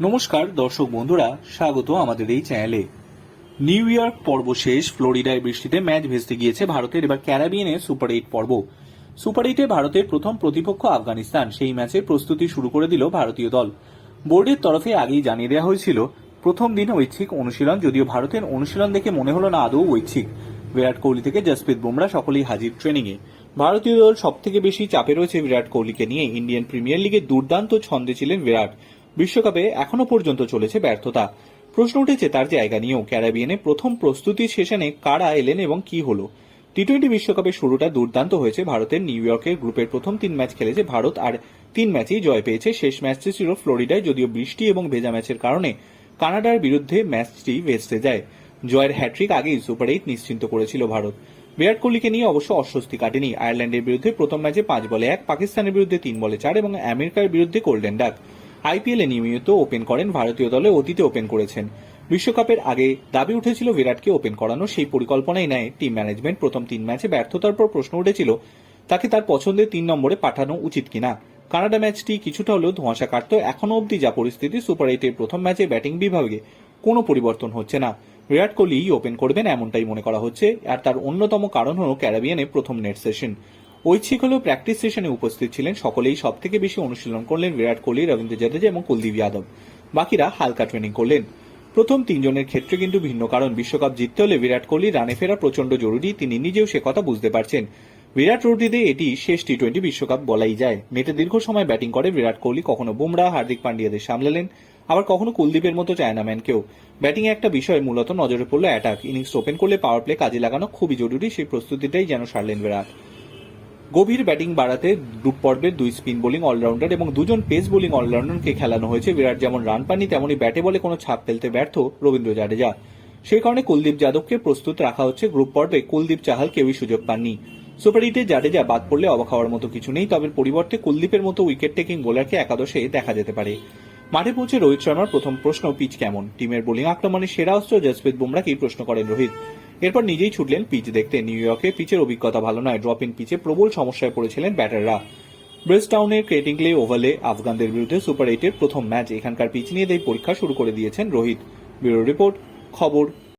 নমস্কার, দর্শক বন্ধুরা, স্বাগত আমাদের এই চ্যানেলে। নিউ ইয়র্ক পর্ব শেষ, ফ্লোরিডায় বৃষ্টিতে ম্যাচ ভেস্তে গিয়েছে ভারতের, এবার ক্যারাবিয়ানে সুপার এইট পর্ব। সুপার এইটে ভারতের প্রথম প্রতিপক্ষ আফগানিস্তান, সেই ম্যাচের প্রস্তুতি শুরু করে দিল ভারতীয় দল। বোর্ডের তরফে আগেই জানিয়ে দেওয়া হয়েছিল, প্রথম দিন ঐচ্ছিক অনুশীলন, যদিও ভারতের অনুশীলন দেখে মনে হলো না আদৌ ঐচ্ছিক। বিরাট কোহলি থেকে জসপ্রীত বুমরা সকলেই হাজির ট্রেনিংয়ে। ভারতীয় দল সব থেকে বেশি চাপে রয়েছে বিরাট কোহলিকে নিয়ে। ইন্ডিয়ান প্রিমিয়ার লিগে দুর্দান্ত ছন্দে ছিলেন বিরাট। বিশ্বকাপে এখনও পর্যন্ত চলেছে ব্যর্থতা। প্রশ্ন উঠেছে তার জায়গা নিয়েও। ক্যারাবিয়ানে প্রথম প্রস্তুতি সেশনে কারা এলেন এবং কি হলো? টি টোয়েন্টি বিশ্বকাপের শুরুটা দুর্দান্ত হয়েছে ভারতের। নিউ ইয়র্কের গ্রুপের প্রথম তিন ম্যাচ খেলেছে ভারত আর তিন ম্যাচেই জয় পেয়েছে। শেষ ম্যাচটি ছিল ফ্লোরিডায়, যদিও বৃষ্টি এবং ভেজা ম্যাচের কারণে কানাডার বিরুদ্ধে ম্যাচটি ভেস্তে যায়। জয়ের হ্যাট্রিক আগেই সুপার এইট নিশ্চিন্ত করেছিল ভারত। বিরাট কোহলিকে নিয়ে অবশ্য অস্বস্তি কাটেনি। আয়ারল্যান্ডের বিরুদ্ধে প্রথম ম্যাচে পাঁচ বলে এক, পাকিস্তানের বিরুদ্ধে তিন বলে চার এবং আমেরিকার বিরুদ্ধে গোল্ডেন ডাক। আইপিএলে নিয়মিত ওপেন করেন ভারতীয় দলে, অতীতে ওপেন করেছেন। বিশ্বকাপের আগে দাবি উঠেছিল বিরাটকে ওপেন করানো, সেই পরিকল্পনাই নেয় টিম ম্যানেজমেন্ট। প্রথম তিন ম্যাচে ব্যর্থতার পর প্রশ্ন উঠেছিল, তাকে তার পছন্দের তিন নম্বরে পাঠানো উচিত কিনা? কানাডা ম্যাচটি কিছুটা হলেও ধোঁয়াশা কাটত। এখনও অবধি যা পরিস্থিতি, সুপার এইটের প্রথম ম্যাচে ব্যাটিং বিভাগে কোনো পরিবর্তন হচ্ছে না। বিরাট কোহলি ওপেন করবেন এমনটাই মনে করা হচ্ছে, আর তার অন্যতম কারণ হল ক্যারাবিয়ানে প্রথম নেট সেশন। ঐচ্ছিক হলেও প্র্যাকটিস সেশনে উপস্থিত ছিলেন সকলেই সব থেকে বেশি অনুশীলন করলেন বিরাট কোহলি, রবীন্দ্র জাদেজা এবং কুলদীপ যাদব। বাকিরা হালকা ট্রেনিং করলেন। প্রথম তিনজনের ক্ষেত্রে কিন্তু ভিন্ন কারণ। বিশ্বকাপ জিততে হলে বিরাট কোহলি রানে ফেরা প্রচণ্ড জরুরি, তিনি নিজেও সে কথা বুঝতে পারছেন। বিরাট রুটিতে এটি শেষ টি টোয়েন্টি বিশ্বকাপ বলাই যায়। নেটে দীর্ঘ সময় ব্যাটিং করে বিরাট কোহলি কখনো বুমরা হার্দিক পান্ডিয়াদের সামলালেন। আবার কখনো কুলদীপের মতো চায়নাম্যানকেও ব্যাটিং একটা বিষয় মূলত নজরে পড়ল অ্যাটাক ইনিংস ওপেন করলে পাওয়ার প্লে কাজে লাগানো খুবই জরুরি, সেই প্রস্তুতিটাই যেন সারলেন বিরাট। গভীর ব্যাটিং বাড়াতে গ্রুপ পর্বের দুই স্পিন বোলিং অলরাউন্ডার এবং দুজন পেস বোলিং অলরাউন্ডারকে খেলানো হয়েছে। বিরাট যেমন রান পাননি তেমনই ব্যাটে বলে কোনো ছাপ ফেলতে ব্যর্থ রবীন্দ্র জাডেজা। সেই কারণে কুলদীপ যাদবকে প্রস্তুত রাখা হচ্ছে গ্রুপ পর্বে। কুলদীপ চাহাল কেউই সুযোগ পাননি। সুপার এইটে জাডেজা বাদ পড়লে অবাক হওয়ার মতো কিছু নেই, তবে পরিবর্তে কুলদীপের মতো উইকেট টেকিং বোলারকে একাদশে দেখা যেতে পারে। মাঠে পৌঁছে রোহিত শর্মার প্রথম প্রশ্ন, পিচ কেমন? টিমের বোলিং আক্রমণে সেরা অস্ত্র জসপ্রীত বুমরাকেই প্রশ্ন করেন রোহিত? এরপর নিজেই ছুটলেন পিচ দেখতে। নিউ ইয়র্কে পিচের অভিজ্ঞতা ভালো নয়। ড্রপ ইন পিচে প্রবল সমস্যায় পড়েছিলেন ব্যাটাররা। ব্রিস্টাউনের ক্রেটিংলে ওভালে আফগানদের বিরুদ্ধে সুপার এইটের প্রথম ম্যাচ। এখানকার পিচ নিয়ে দেয় পরীক্ষা শুরু করে দিয়েছেন রোহিত। ব্যুরো রিপোর্ট, খবর